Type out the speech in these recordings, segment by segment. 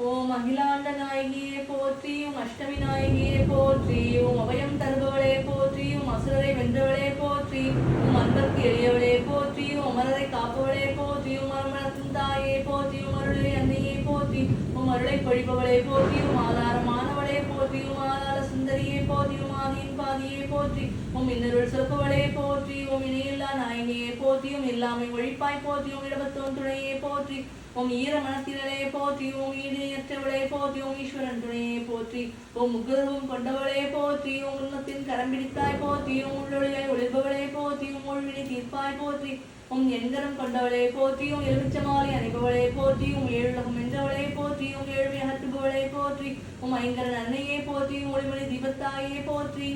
ஓம் அகிலாண்ட நாயகியே போற்றி ஓம் அஷ்டமி நாயகியே போற்றி ஓம் அபயம் தருபவளே போற்றி ஓம் அசுரரை வென்றவளே போற்றி உம் அன்பர்க்கு எளியவளே போற்றி ஓம் அமரரை காப்பவளே போற்றி ஓம் அருமணத்தின் தாயே போற்றி ஓம் அருளை அன்னையே போற்றி உம் அருளை பொழிப்பவளே போற்றி ஓம் ஆதாரமானவளே போற்றி ஓம் ஆதார சுந்தரியே போற்றி ஓம் ஆதியின் பாதியே போற்றி உம் இன்னருள் சொற்பவளே போற்றி உம் இணையில் நாயகியே போற்றியும் எல்லாமே ஒழிப்பாய் போற்றியும் இடபத்தோன் துணையே போற்றி உம் ஈர மனத்திரளே போற்றி உம் ஈடையற்றவளே போற்றி உம் ஈஸ்வரன் துணையே போற்றி உம் முகர்வம் கொண்டவளே போற்றி உம் உன்னத்தின் கரம் பிடித்தாய் போற்றி உம் உள்ளொழியாய் ஒழிப்பவளே போற்றி உம் ஒழிவினை தீர்ப்பாய் போற்றி உம் எண்கரம் கொண்டவளே போற்றி உம் எலுமிச்சமாலை அணைபவளே போற்றி உம் ஏழுலகம் என்றவளே போற்றி உம் ஏழ்மை அகற்றுபவளே போற்றி உம் ஐங்கரன் அன்னையே போற்றி உம் ஒளிமொழி தீபத்தாயே போற்றி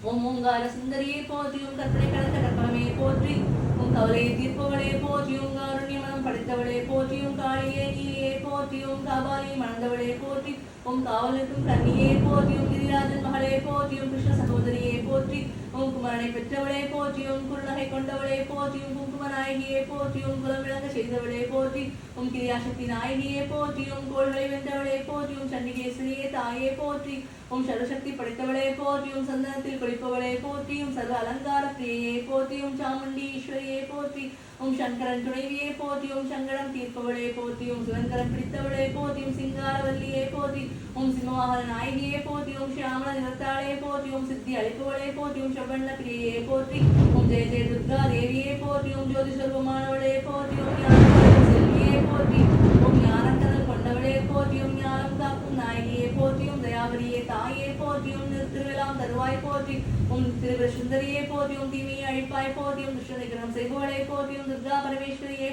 ஓம் ஓங்கார சுந்தரியை போற்றி உன் கற்பனை கடந்த கற்பனமே போற்றி உன் கவலையை தீர்ப்பவளே போற்றி உம் காருண்ய மனம் படைத்தவளே போற்றி உன் காளியே நீலியே போற்றி உன் காபாலியை மணந்தவளே போற்றி உன் காவலுக்கும் கண்ணியே போற்றி உன் கிரிராஜன் மகளே போற்றி உன் கிருஷ்ண சகோதரியை போற்றி உம் பெற்றவளே போற்றி உன் குருநகை கொண்டவளே போற்றி உன் குங்கும நாயகியே போற்றி உன் குலம் விளங்க செய்தவளே போற்றி உன் கிரியாசக்தி நாயகியே போற்றி உன் கோள்களை வென்றவளே போற்றி உன் சண்டிகேஸ்வரியே தாயே போற்றி உன் சர்வசக்தி படைத்தவளே போற்றி உன் சந்தனத்தில் குளிப்பவளே போற்றி உன் சர்வ அலங்கார பிரியையே போற்றி உன் சாமுண்டி ஈஸ்வரியே போற்றி உன் சங்கரன் துணைவியே போற்றி உன் சங்கடம் தீர்ப்பவளே போற்றி உன் சுதந்திரம் பிடித்தவளே போற்றி உன் சிங்காரவல்லியே போற்றி ஓம் சிம்மவாகன நாயகியே போற்றி ஓம் சியாமல நிறத்தாளே போற்றி ஓம் சித்தி அழைப்புகளே போற்றி ஓம் செவ்வண்ண பிரியையே போற்றி ஓம் ஜெய ஜெய துர்கா தேவியே போற்றி ஓம் ஜோதி சொர்வமானவளே போற்றி ஓம் ஞானவளே செல்வியே போற்றி ஓம் ஞானக்கடல் கொண்டவளே போற்றி ஓம் ஞானம் காக்கும் நாயகியே போற்றி ஓம் தயாபரியே தாயே போற்றி ஓம் திருவிழாம் தருவாய் போற்றி உம் திருவிழ சுந்தரியே போற்றி உம் தீமையை அழிப்பாய் போற்றி உம் துஷ்ட நிகரம் செய்பவளே போற்றி உம் துர்கா பரமேஸ்வரியே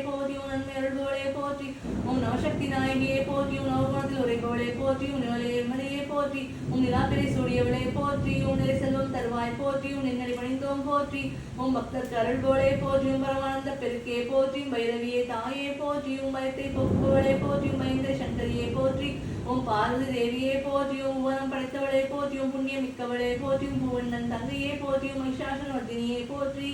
அருள்கோளே போற்றி உன் நவசக்தி நாயகியே போற்றி உம் நவகுணத்தில் உரைபவளே போற்றி உம் நிமலையே போற்றி உன் நிலாப்பிரை சூடியவளே போற்றி உன் நிலை செல்வம் தருவாய் போற்றி உன் நின்னடி பணிந்தோம் போற்றி உன் பக்தருக்கு அருள்கோளே போற்றி உன் பரமானந்த பெருக்கே போற்றி உம் பைரவியே தாயே போற்றி உன் பயத்தை போக்குவளே போற்றி உன் மகேந்திர சங்கரியே போற்றி உன் பார்வதி தேவியே போற்றி உம் புவனம் படைத்தவளே போற்றி உம் புண்ணியம் மிக்கவளே போற்றி உம் புவண்ணன் தங்கையே போற்றி உம் மகிஷாசன வர்தினியே போற்றி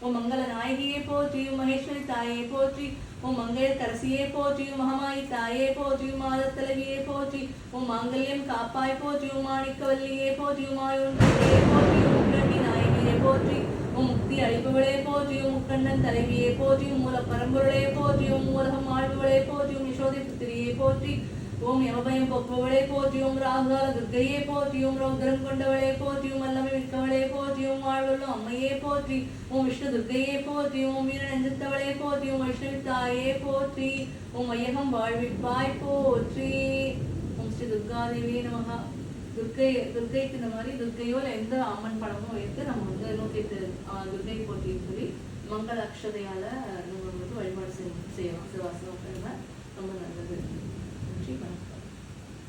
உம் மங்கள நாயகியே போற்றி உம் மகேஸ்வரி தாயே போற்றி உம் மங்களக்கரசியே போற்றி உம் மகமாயி தாயே போற்றி உம் மாதத்தலவியே போற்றி உம் மாங்கல்யம் காப்பாய் போற்றி உம் மாணிக்கவல்லியே போற்றி உம் ஆயுர்வேதியே போற்றி உம் கிரண்டி நாயகியே போற்றி உம் முக்தி அளிப்பவளே போற்றி உம் முக்கண்ணன் தலைவியே போற்றி உம் மூல பரம்பொருளே போற்றி உம் மூலகம் ஆழ்பவளே போற்றி உம் யசோதை புத்திரியே போற்றி ஓம் யமபயம் போக்குவளே போற்றி ஓம் ராகுகால துர்க்கையே போற்றி ஓம் ரௌத்ரம் கொண்டவளே போற்றி ஓம் அல்லமை மிக்கவளே போற்றி ஓம் வாழ்வள்ளும் அம்மையே போற்றி உன் விஷ்ணு துர்க்கையே போற்றி உன் வீர நெஞ்சத்தவளே போற்றி உன் வைஷ்ணவி தாயே போற்றி உன் மையகம் வாழ்விப்பாய் போற்றி ஓம் ஸ்ரீ துர்காதேவியே நமகா துர்க்கை துர்க்கைக்கு இந்த மாதிரி துர்க்கையோ எந்த அம்மன் படமும் வைத்து நம்ம வந்து நூற்றி எட்டு துர்க்கை போற்றின்னு சொல்லி மங்கள அக்ஷதையால நம்ம வந்து வழிபாடு செய்யணும் செய்யலாம் சிவாசனம் ரொம்ப நல்லது நன்றி வணக்கம்